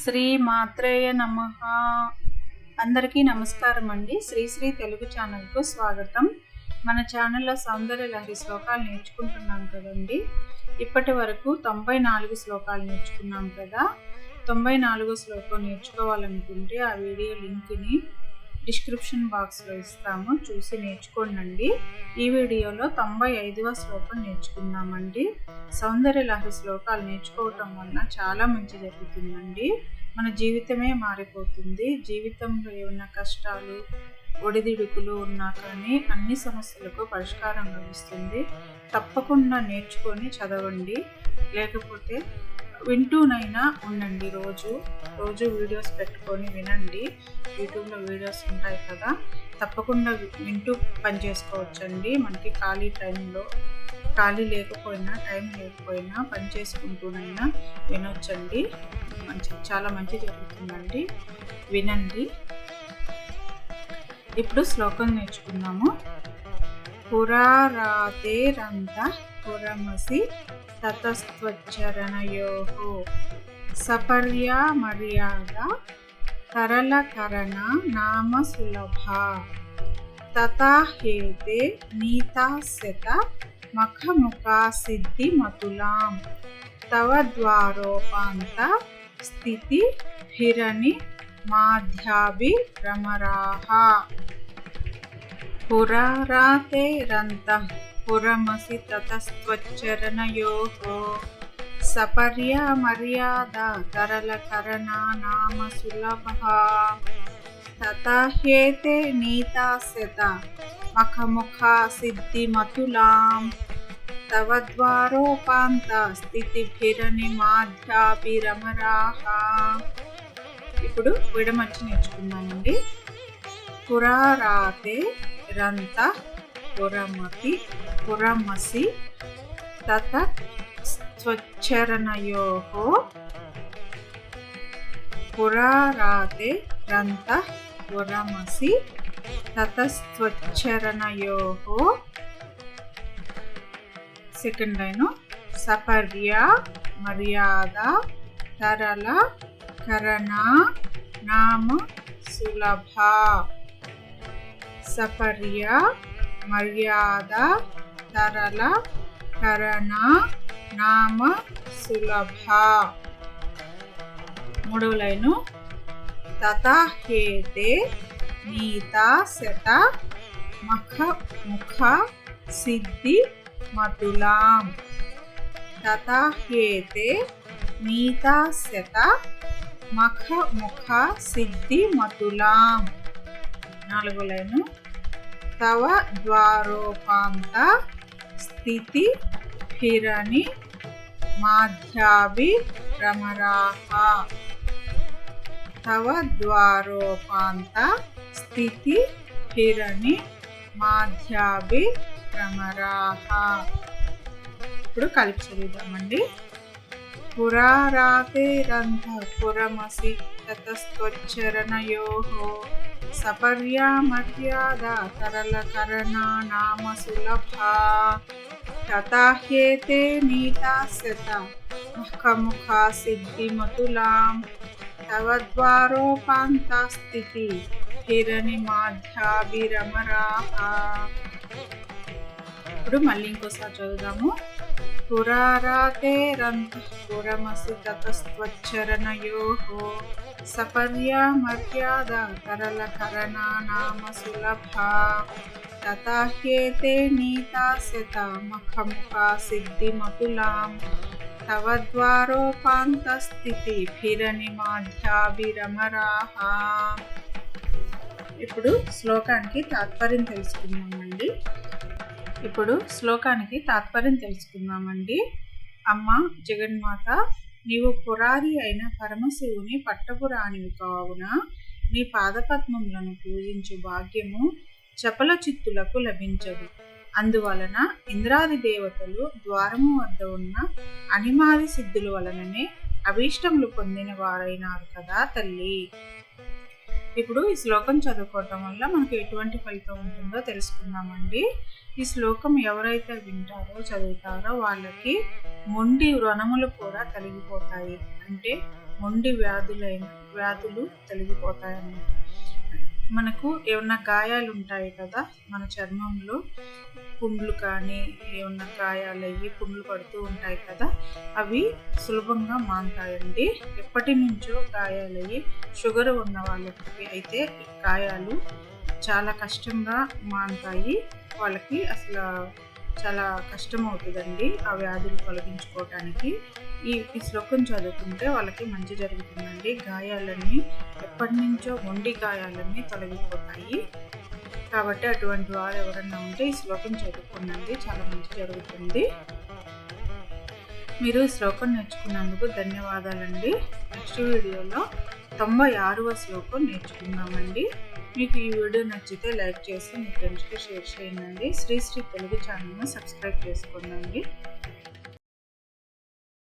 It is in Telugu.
శ్రీ మాత్రేయ నమ. అందరికీ నమస్కారం అండి శ్రీ శ్రీ తెలుగు ఛానల్కు స్వాగతం. మన ఛానల్లో సౌందర్య లహరి శ్లోకాలు నేర్చుకుంటున్నాం కదండి. ఇప్పటి వరకు తొంభై నాలుగు శ్లోకాలు నేర్చుకున్నాం కదా. తొంభై నాలుగో శ్లోకం నేర్చుకోవాలనుకుంటే ఆ వీడియో లింక్ని డిస్క్రిప్షన్ బాక్స్లో ఇస్తాము. చూసి నేర్చుకోండి ఈ వీడియోలో తొంభై ఐదవ శ్లోకం నేర్చుకున్నామండి సౌందర్య లహరి శ్లోకాలు నేర్చుకోవటం వలన చాలా మంచి జరుగుతుందండి. మన జీవితమే మారిపోతుంది. జీవితంలో ఏమైనా కష్టాలు ఒడిదిడుకులు ఉన్నా కానీ అన్ని సమస్యలకు పరిష్కారం లభిస్తుంది. తప్పకుండా నేర్చుకొని చదవండి. లేకపోతే వింటూనైనా ఉండండి రోజు. రోజు వీడియోస్ పెట్టుకొని వినండి. యూట్యూబ్లో వీడియోస్ ఉంటాయి కదా తప్పకుండా వింటూ పని చేసుకోవచ్చండి. మనకి ఖాళీ టైంలో ఖాళీ లేకపోయినా టైం లేకపోయినా పని చేసుకుంటూనైనా వినొచ్చండి. మంచి చాలా మంచి జరుగుతుందండి. వినండి. ఇప్పుడు శ్లోకం నేర్చుకుందాము. పురారాతేరంత పురమసి తతస్త్వచ్చరణయో సపర్యా మర్యాద తరళకరణ నామ సులభ తథా నీతాస్యత మఖముఖా సిద్ధిమతులాం తవ ద్వారోపాంత స్థితి హిరణి మాధ్యాభి రమరాహ పురారాతే రంత పురమసి తతస్త్వచ్చరణయోः సపర్యా మర్యాద తరళకరణా నామ సులభः తథా హ్యేతే నీతాస్యత మఖముఖా సిద్ధిమతులాం తవ ద్వారోపాంత స్థితిభిరని ఇప్పుడు విడమర్చి నేర్చుకుందామండి. పురారాతే రంత పురమతి పురమసి తత స్వచ్చరణయో పురారాతే రంత పురమసి తతస్త్వచ్చరణయో సెకండ్ లైన్ సపర్య మర్యాద తరల కరణ నామ సులభ. సపర్య మర్యాద తరల కరణ నామ సులభ. మూడవ లైను. తథా హేతే నీతా శత మఖ ముఖ సిద్ధి మతులాం. తథా నీతా శత మఖ ముఖ సిద్ధి మతులాం. నాలుగు లైను. తవ ద్వారోపాంత స్థితి హిరణి మాధ్యాభి రమరాహ. తవ ద్వారోపాంత స్థితి హిరణి మాధ్యాభి రమరాహ. ఇప్పుడు కలిపి చదువుదామండి. పురారాతే రంధ పురమసి తతస్త్వచ్చరణయో సపర్యా మర్యాద తరళకరణా నామ సులభ తథా హ్యేతే నీతాస్యత ముఖముఖా సిద్ధిమతులాం తవ ద్వారోపాంత స్థితి హిరణి మాధ్యాభిరమరాహ ఇప్పుడు మళ్ళీ ఇంకోసారి చదువుదాము. పురారాతే రంత పురమసి సపర్యా మర్యాద తరళకరణా నామ సులభ తథా హ్యేతే నీతాస్యత మఖముఖా సిద్ధిమతులాం తవ ద్వారోపాంత స్థితి భిరణి మాధ్యాభిరమరాహ ఇప్పుడు శ్లోకానికి తాత్పర్యం తెలుసుకుందామండి. ఇప్పుడు శ్లోకానికి తాత్పర్యం తెలుసుకుందామండి. అమ్మ జగన్మాత నీవు పురారి అయిన పరమశివుని పట్టపురాణివి కావున నీ పాదపద్మములను పూజించు భాగ్యము చపల చిత్తులకు లభించదు. అందువలన ఇంద్రాది దేవతలు ద్వారము వద్ద ఉన్న అనిమాది సిద్ధుల వలననే అభీష్టములు పొందిన వారైనారు కదా తల్లి. ఇప్పుడు ఈ శ్లోకం చదువుకోవటం వల్ల మనకు ఎటువంటి ఫలితం ఉంటుందో తెలుసుకుందామండి. ఈ శ్లోకం ఎవరైతే వింటారో చదువుతారో వాళ్ళకి మొండి రుణములు కూడా తొలగిపోతాయి. అంటే మొండి వ్యాధులైన వ్యాధులు తొలగిపోతాయన్నమాట. మనకు ఏమన్నా గాయాలు ఉంటాయి కదా మన చర్మంలో పుండ్లు కానీ ఏమన్నా గాయాలు అయ్యి పుండ్లు పడుతూ ఉంటాయి కదా అవి సులభంగా మాంటాయండి ఎప్పటి నుంచో గాయాలయ్యి షుగర్ ఉన్న వాళ్ళకి అయితే గాయాలు చాలా కష్టంగా మాంతాయి. వాళ్ళకి అసలు చాలా కష్టం అవుతుందండి ఆ వ్యాధులు తొలగించుకోవటానికి. ఈ ఈ శ్లోకం చదువుకుంటే వాళ్ళకి మంచి జరుగుతుందండి. గాయాలన్నీ ఎప్పటి నుంచో మొండి గాయాలన్నీ తొలగిపోతాయి. కాబట్టి అటువంటి వారు ఎవరన్నా ఉంటే ఈ శ్లోకం చదువుకున్నది చాలా మంచి జరుగుతుంది. మీరు ఈ శ్లోకం నేర్చుకున్నందుకు ధన్యవాదాలండి. నెక్స్ట్ వీడియోలో తొంభై ఆరవ శ్లోకం నేర్చుకుందామండి. మీకు ఈ వీడియో నచ్చితే లైక్ చేసి మీ ఫ్రెండ్స్కి షేర్ చేయండి. శ్రీశ్రీ తెలుగు ఛానల్ను సబ్స్క్రైబ్ చేసుకోండి.